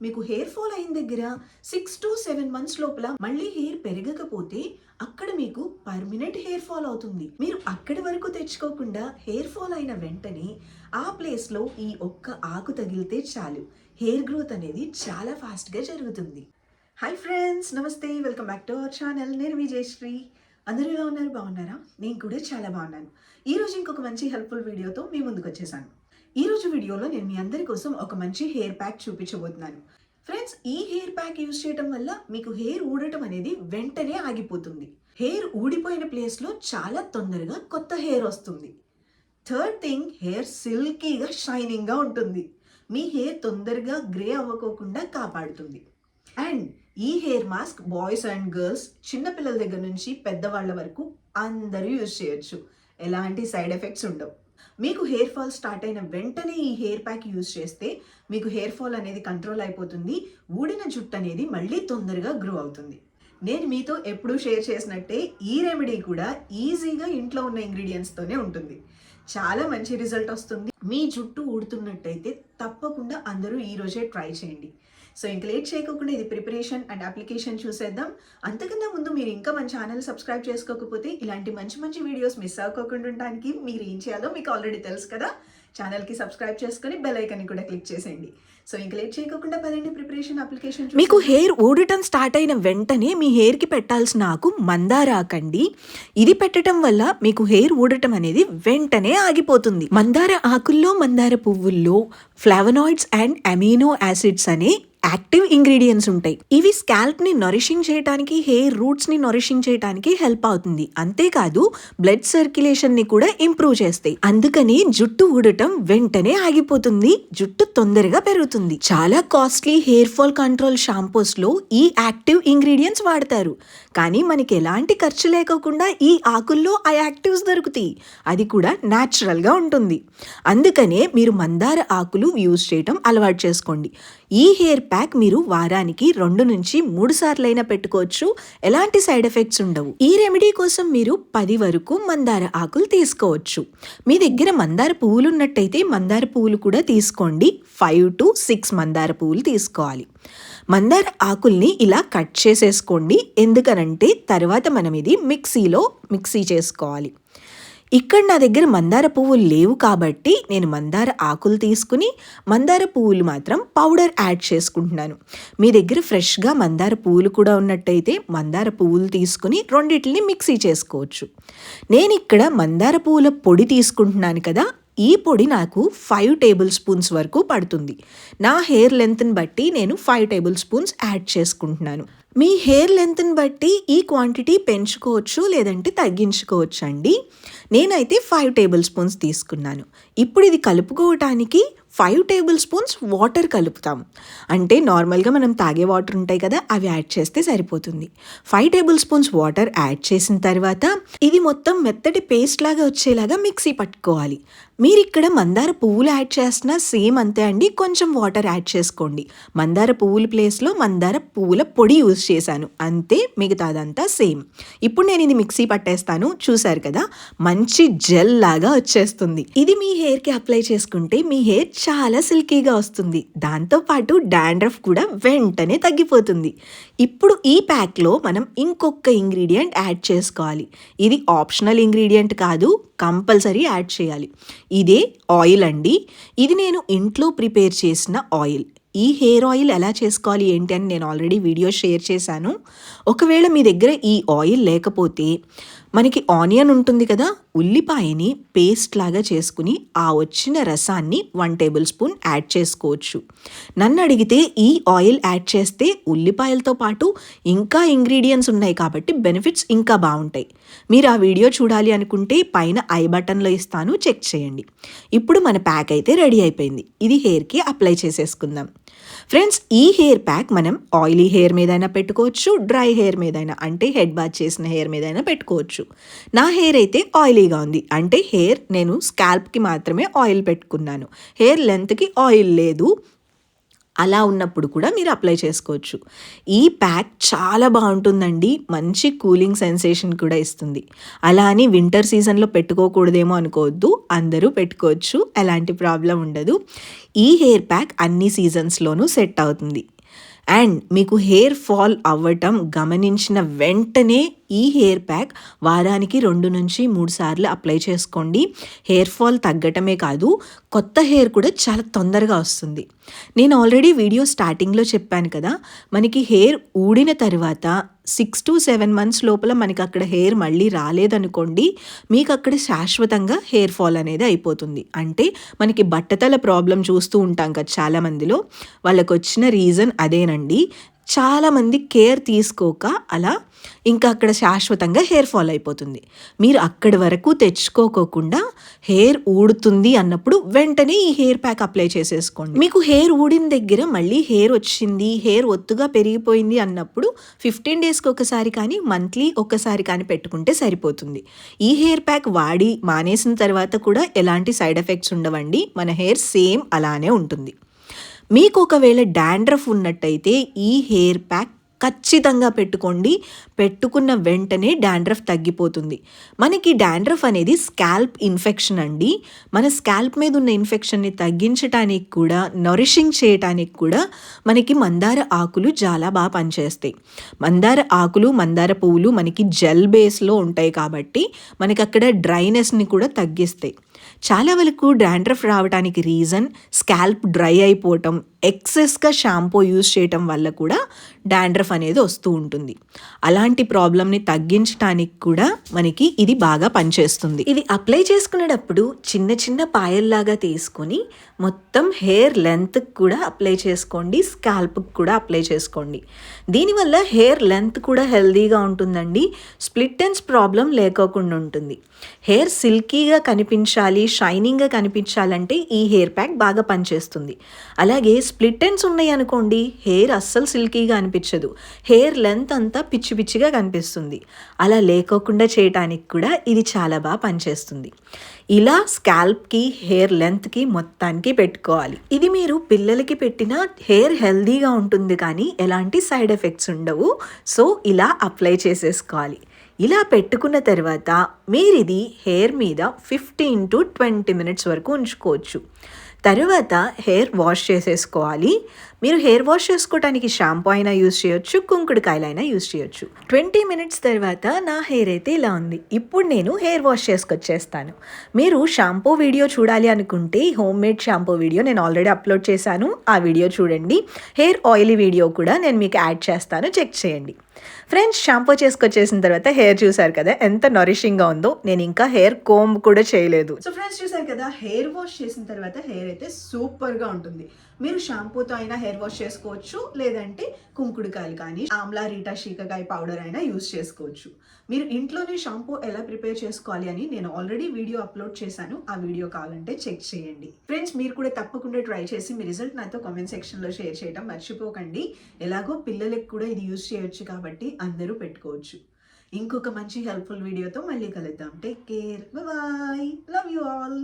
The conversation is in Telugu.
మీకు హెయిర్ ఫాల్ అయిన దగ్గర సిక్స్ టు సెవెన్ మంత్స్ లోపల మళ్ళీ హెయిర్ పెరగకపోతే అక్కడ మీకు పర్మనెంట్ హెయిర్ ఫాల్ అవుతుంది. మీరు అక్కడి వరకు తెచ్చుకోకుండా హెయిర్ ఫాల్ అయిన వెంటనే ఆ ప్లేస్లో ఈ ఒక్క ఆకు తగిలితే చాలు. హెయిర్ గ్రోత్ అనేది చాలా ఫాస్ట్గా జరుగుతుంది. హాయ్ ఫ్రెండ్స్ నమస్తే. Welcome back to our channel నేను విజయశ్రీ అందరూ ఎలా ఉన్నారు? బాగున్నారా? నేను కూడా చాలా బాగున్నాను. ఈరోజు ఇంకొక మంచి హెల్ప్ఫుల్ వీడియోతో మీ ముందుకు వచ్చేసాను. ఈరోజు వీడియోలో నేను మీ అందరి కోసం ఒక మంచి హెయిర్ ప్యాక్ చూపించబోతున్నాను. ఫ్రెండ్స్ ఈ హెయిర్ ప్యాక్ యూస్ చేయడం వల్ల మీకు హెయిర్ ఊడటం అనేది వెంటనే ఆగిపోతుంది. హెయిర్ ఊడిపోయిన ప్లేస్లో చాలా తొందరగా కొత్త హెయిర్ వస్తుంది. థర్డ్ థింగ్ హెయిర్ సిల్కీగా షైనింగ్గా ఉంటుంది. మీ హెయిర్ తొందరగా గ్రే అవ్వకోకుండా కాపాడుతుంది. అండ్ ఈ hair mask boys and girls చిన్నపిల్లల దగ్గర నుంచి పెద్దవాళ్ళ వరకు అందరూ యూజ్ చేయొచ్చు. ఎలాంటి సైడ్ ఎఫెక్ట్స్ ఉండవు. మీకు హెయిర్ ఫాల్ స్టార్ట్ అయిన వెంటనే ఈ హెయిర్ ప్యాక్ యూజ్ చేస్తే మీకు హెయిర్ ఫాల్ అనేది కంట్రోల్ అయిపోతుంది. ఊడిన జుట్టు అనేది మళ్ళీ తొందరగా గ్రో అవుతుంది. నేను మీతో ఎప్పుడూ షేర్ చేసినట్టే ఈ రెమెడీ కూడా ఈజీగా ఇంట్లో ఉన్న ఇంగ్రీడియంట్స్తోనే ఉంటుంది. చాలా మంచి రిజల్ట్ వస్తుంది. మీ జుట్టు ఊడుతున్నట్టయితే తప్పకుండా అందరూ ఈ రోజే ట్రై చేయండి. సో ఇంక లేట్ చేయకుండా ఇది ప్రిపరేషన్ అండ్ అప్లికేషన్ చూసేద్దాం. అంతకన్నా ముందు మీరు ఇంకా మన ఛానల్ సబ్స్క్రైబ్ చేసుకోకపోతే ఇలాంటి మంచి మంచి వీడియోస్ మిస్ అవ్వకుండా ఉండడానికి మీరు ఏం చేయాలో మీకు ఆల్రెడీ తెలుసు కదా. ఛానల్కి సబ్స్క్రైబ్ చేసుకొని బెల్ ఐకన్ కూడా క్లిక్ చేసేయండి. సో ఇంక లేట్ చేయకుండా పదండి ప్రిపరేషన్ అప్లికేషన్ మీకు హెయిర్ ఊడటం స్టార్ట్ అయిన వెంటనే మీ హెయిర్కి పెట్టాల్సిన ఆకు మందారాకండి ఇది పెట్టడం వల్ల మీకు హెయిర్ ఊడటం అనేది వెంటనే ఆగిపోతుంది. మందార ఆకుల్లో మందార పువ్వుల్లో ఫ్లావనాయిడ్స్ అండ్ అమీనో యాసిడ్స్ అనే యాక్టివ్ ఇంగ్రీడియంట్స్ ఉంటాయి. ఇవి స్కాల్ప్ని నరిషింగ్ చేయడానికి హెయిర్ రూట్స్ని నరిషింగ్ చేయడానికి హెల్ప్ అవుతుంది. అంతేకాదు బ్లడ్ సర్క్యులేషన్ని కూడా ఇంప్రూవ్ చేస్తాయి. అందుకని జుట్టు ఊడటం వెంటనే ఆగిపోతుంది. జుట్టు తొందరగా పెరుగుతుంది. చాలా కాస్ట్లీ హెయిర్ ఫాల్ కంట్రోల్ షాంపూస్లో ఈ యాక్టివ్ ఇంగ్రీడియంట్స్ వాడతారు. కానీ మనకి ఎలాంటి ఖర్చు లేకోకుండా ఈ ఆకుల్లో ఆ యాక్టివ్స్ దొరుకుతాయి. అది కూడా natural గా ఉంటుంది. అందుకనే మీరు మందార ఆకులు యూజ్ చేయటం అలవాటు చేసుకోండి. ఈ హెయిర్ ప్యాక్ మీరు వారానికి రెండు నుంచి మూడు సార్లైనా పెట్టుకోవచ్చు. ఎలాంటి సైడ్ ఎఫెక్ట్స్ ఉండవు. ఈ రెమెడీ కోసం మీరు పది వరకు మందార ఆకులు తీసుకోవచ్చు. మీ దగ్గర మందార పువ్వులు ఉన్నట్టయితే మందార పువ్వులు కూడా తీసుకోండి. ఫైవ్ టు సిక్స్ మందార పువ్వులు తీసుకోవాలి. మందార ఆకుల్ని ఇలా కట్ చేసేసుకోండి. ఎందుకనంటే తర్వాత మనం ఇది మిక్సీలో మిక్సీ చేసుకోవాలి. ఇక్కడ నా దగ్గర మందార పువ్వులు లేవు కాబట్టి నేను మందార ఆకులు తీసుకుని మందార పువ్వులు మాత్రం పౌడర్ యాడ్ చేసుకుంటున్నాను. మీ దగ్గర ఫ్రెష్గా మందార పువ్వులు కూడా ఉన్నట్టయితే మందార పువ్వులు తీసుకుని రెండింటిని మిక్సీ చేసుకోవచ్చు. నేను ఇక్కడ మందార పువ్వుల పొడి తీసుకుంటున్నాను కదా ఈ పొడి నాకు ఫైవ్ టేబుల్ స్పూన్స్ వరకు పడుతుంది. నా హెయిర్ లెంత్ని బట్టి నేను ఫైవ్ టేబుల్ స్పూన్స్ యాడ్ చేసుకుంటున్నాను. మీ హెయిర్ లెంత్ని బట్టి ఈ క్వాంటిటీ పెంచుకోవచ్చు లేదంటే తగ్గించుకోవచ్చు అండి. నేనైతే ఫైవ్ టేబుల్ స్పూన్స్ తీసుకున్నాను. ఇప్పుడు ఇది కలుపుకోవటానికి ఫైవ్ టేబుల్ స్పూన్స్ వాటర్ కలుపుతాం. అంటే నార్మల్గా మనం తాగే వాటర్ ఉంటాయి కదా అవి యాడ్ చేస్తే సరిపోతుంది. Five table spoons water add చేసిన తర్వాత ఇది మొత్తం మెత్తటి పేస్ట్ లాగా వచ్చేలాగా మిక్సీ పట్టుకోవాలి. మీరు ఇక్కడ మందార పువ్వులు యాడ్ చేస్తున్నా సేమ్ అంతే అండి. కొంచెం వాటర్ యాడ్ చేసుకోండి. మందార పువ్వుల ప్లేస్లో మందార పువ్వుల పొడి యూజ్ చేశాను. అంతే మిగతాదంతా సేమ్. ఇప్పుడు నేను ఇది మిక్సీ పట్టేస్తాను. చూసారు కదా మంచి జెల్ లాగా వచ్చేస్తుంది. ఇది మీ హెయిర్కి అప్లై చేసుకుంటే మీ హెయిర్ చాలా సిల్కీగా వస్తుంది. దాంతోపాటు డాండ్రఫ్ కూడా వెంటనే తగ్గిపోతుంది. ఇప్పుడు ఈ ప్యాక్లో మనం ఇంకొక ఇంగ్రీడియంట్ యాడ్ చేసుకోవాలి. ఇది ఆప్షనల్ ఇంగ్రీడియంట్ కాదు కంపల్సరీ యాడ్ చేయాలి. ఇదే ఆయిల్ అండి. ఇది నేను ఇంట్లో ప్రిపేర్ చేసిన ఆయిల్. ఈ హెయిర్ ఆయిల్ ఎలా చేసుకోవాలి ఏంటి అని నేను ఆల్రెడీ వీడియో షేర్ చేశాను. ఒకవేళ మీ దగ్గర ఈ ఆయిల్ లేకపోతే మనకి ఆనియన్ ఉంటుంది కదా ఉల్లిపాయని పేస్ట్ లాగా చేసుకుని ఆ వచ్చిన రసాన్ని వన్ టేబుల్ స్పూన్ యాడ్ చేసుకోవచ్చు. నన్ను అడిగితే ఈ ఆయిల్ యాడ్ చేస్తే ఉల్లిపాయలతో పాటు ఇంకా ఇంగ్రీడియంట్స్ ఉన్నాయి కాబట్టి బెనిఫిట్స్ ఇంకా బాగుంటాయి. మీరు ఆ వీడియో చూడాలి అనుకుంటే పైన ఐ బటన్లో ఇస్తాను చెక్ చేయండి. ఇప్పుడు మన ప్యాక్ అయితే రెడీ అయిపోయింది. ఇది హెయిర్కి అప్లై చేసేసుకుందాం. ఫ్రెండ్స్ ఈ హెయిర్ ప్యాక్ మనం ఆయిలీ హెయిర్ మీదైనా పెట్టుకోవచ్చు డ్రై హెయిర్ మీదైనా అంటే హెడ్ బాత్ చేసిన హెయిర్ మీదైనా పెట్టుకోవచ్చు. నా హెయిర్ అయితే ఆయిలీగా ఉంది. అంటే హెయిర్ నేను స్కాల్ప్కి మాత్రమే ఆయిల్ పెట్టుకున్నాను. హెయిర్ లెంత్కి ఆయిల్ లేదు. అలా ఉన్నప్పుడు కూడా మీరు అప్లై చేసుకోవచ్చు. ఈ ప్యాక్ చాలా బాగుంటుందండి. మంచి కూలింగ్ సెన్సేషన్ కూడా ఇస్తుంది. అలా అని వింటర్ సీజన్లో పెట్టుకోకూడదేమో అనుకోవద్దు. అందరూ పెట్టుకోవచ్చు. ఎలాంటి ప్రాబ్లం ఉండదు. ఈ హెయిర్ ప్యాక్ అన్ని సీజన్స్లోనూ సెట్ అవుతుంది. అండ్ మీకు హెయిర్ ఫాల్ అవ్వటం గమనించిన వెంటనే ఈ హెయిర్ ప్యాక్ వారానికి రెండు నుంచి మూడు సార్లు అప్లై చేసుకోండి. హెయిర్ ఫాల్ తగ్గటమే కాదు కొత్త హెయిర్ కూడా చాలా తొందరగా వస్తుంది. నేను ఆల్రెడీ వీడియో స్టార్టింగ్లో చెప్పాను కదా మనకి హెయిర్ ఊడిన తర్వాత సిక్స్ టు సెవెన్ మంత్స్ లోపల మనకి అక్కడ హెయిర్ మళ్ళీ రాలేదనుకోండి మీకు అక్కడ శాశ్వతంగా హెయిర్ ఫాల్ అనేది అయిపోతుంది. అంటే మనకి బట్టతల ప్రాబ్లం చూస్తూ ఉంటాం కదా చాలా మందిలో వాళ్ళకి వచ్చిన రీజన్ అదేనండి. చాలామంది కేర్ తీసుకోక అలా ఇంకా అక్కడ శాశ్వతంగా హెయిర్ ఫాల్ అయిపోతుంది. మీరు అక్కడి వరకు తెచ్చుకోకోకుండా హెయిర్ ఊడుతుంది అన్నప్పుడు వెంటనే ఈ హెయిర్ ప్యాక్ అప్లై చేసేసుకోండి. మీకు హెయిర్ ఊడిన దగ్గర మళ్ళీ హెయిర్ వచ్చింది హెయిర్ ఒత్తుగా పెరిగిపోయింది అన్నప్పుడు ఫిఫ్టీన్ డేస్కి ఒకసారి కానీ మంత్లీ ఒకసారి కానీ పెట్టుకుంటే సరిపోతుంది. ఈ హెయిర్ ప్యాక్ వాడి మానేసిన తర్వాత కూడా ఎలాంటి సైడ్ ఎఫెక్ట్స్ ఉండవండి. మన హెయిర్ సేమ్ అలానే ఉంటుంది. మీకు ఒకవేళ డాండ్రఫ్ ఉన్నట్టయితే ఈ హెయిర్ ప్యాక్ ఖచ్చితంగా పెట్టుకోండి. పెట్టుకున్న వెంటనే డాండ్రఫ్ తగ్గిపోతుంది. మనకి డాండ్రఫ్ అనేది స్కాల్ప్ ఇన్ఫెక్షన్ అండి. మన స్కాల్ప్ మీద ఉన్న ఇన్ఫెక్షన్ని తగ్గించడానికి కూడా నరిషింగ్ చేయటానికి కూడా మనకి మందార ఆకులు చాలా బాగా పనిచేస్తాయి. మందార ఆకులు మందార పువ్వులు మనకి జెల్ బేస్లో ఉంటాయి కాబట్టి మనకి అక్కడ డ్రైనెస్ని కూడా తగ్గిస్తాయి. చాలా వరకు డాండ్రఫ్ రావడానికి రీజన్ స్కాల్ప్ డ్రై అయిపోవటం ఎక్సెస్గా షాంపూ యూజ్ చేయటం వల్ల కూడా డాండ్రఫ్ అనేది వస్తూ ఉంటుంది. అలాంటి ప్రాబ్లమ్ని తగ్గించడానికి కూడా మనకి ఇది బాగా పనిచేస్తుంది. ఇది అప్లై చేసుకునేటప్పుడు చిన్న చిన్న పాయల్లాగా తీసుకొని మొత్తం హెయిర్ లెంత్ కూడా అప్లై చేసుకోండి. స్కాల్ప్కి కూడా అప్లై చేసుకోండి. దీనివల్ల హెయిర్ లెంత్ కూడా హెల్దీగా ఉంటుందండి. స్ప్లిట్ ఎండ్స్ ప్రాబ్లం లేకోకుండా ఉంటుంది. హెయిర్ సిల్కీగా కనిపించాలి షైనింగ్గా కనిపించాలంటే ఈ హెయిర్ ప్యాక్ బాగా పనిచేస్తుంది. అలాగే స్ప్లిట్ ఎండ్స్ ఉన్నాయి అనుకోండి హెయిర్ అస్సలు సిల్కీగా అనిపి కనిపించదు. హెయిర్ లెంత్ అంతా పిచ్చి పిచ్చిగా కనిపిస్తుంది. అలా లేకోకుండా చేయటానికి కూడా ఇది చాలా బాగా పనిచేస్తుంది. ఇలా స్కాల్ప్కి హెయిర్ లెంత్కి మొత్తానికి పెట్టుకోవాలి. ఇది మీరు పిల్లలకి పెట్టిన హెయిర్ హెల్దీగా ఉంటుంది కానీ ఎలాంటి సైడ్ ఎఫెక్ట్స్ ఉండవు. సో ఇలా అప్లై చేసేసుకోవాలి. ఇలా పెట్టుకున్న తర్వాత మీరు ఇది హెయిర్ మీద ఫిఫ్టీన్ టు ట్వంటీ మినిట్స్ వరకు ఉంచుకోవచ్చు. తరువాత హెయిర్ వాష్ చేసేసుకోవాలి. మీరు హెయిర్ వాష్ చేసుకోవడానికి షాంపూ అయినా యూస్ చేయొచ్చు కుంకుడుకాయలైనా యూస్ చేయొచ్చు. ట్వంటీ మినిట్స్ తర్వాత నా హెయిర్ అయితే ఇలా ఉంది. ఇప్పుడు నేను హెయిర్ వాష్ చేసుకొచ్చేస్తాను. మీరు షాంపూ వీడియో చూడాలి అనుకుంటే హోమ్ మేడ్ షాంపూ వీడియో నేను ఆల్రెడీ అప్లోడ్ చేశాను. ఆ వీడియో చూడండి. హెయిర్ ఆయిలీ వీడియో కూడా నేను మీకు యాడ్ చేస్తాను. చెక్ చేయండి. ఫ్రెండ్స్ షాంపూ చేసుకొచ్చేసిన తర్వాత హెయిర్ చూసారు కదా ఎంత నరిషింగ్గా ఉందో. నేను ఇంకా హెయిర్ కోంబ్ కూడా చేయలేదు. సో ఫ్రెండ్స్ చూసారు కదా హెయిర్ వాష్ చేసిన తర్వాత హెయిర్ అయితే సూపర్గా ఉంటుంది. మీరు షాంపూతో అయినా హెయిర్ వాష్ చేసుకోవచ్చు లేదంటే కుంకుడుకాయలు కానీ ఆమ్లా రీటా శీకకాయ పౌడర్ అయినా యూస్ చేసుకోవచ్చు. మీరు ఇంట్లోనే షాంపూ ఎలా ప్రిపేర్ చేసుకోవాలి అని నేను ఆల్రెడీ వీడియో అప్లోడ్ చేశాను. ఆ వీడియో కావాలంటే చెక్ చేయండి. ఫ్రెండ్స్ మీరు కూడా తప్పకుండా ట్రై చేసి మీ రిజల్ట్ నాతో కామెంట్ సెక్షన్లో షేర్ చేయడం మర్చిపోకండి. ఎలాగో పిల్లలకి కూడా ఇది యూస్ చేయొచ్చు కాబట్టి అందరూ పెట్టుకోవచ్చు. ఇంకొక మంచి హెల్ప్ఫుల్ వీడియోతో మళ్ళీ కలుద్దాం. Take care bye love you all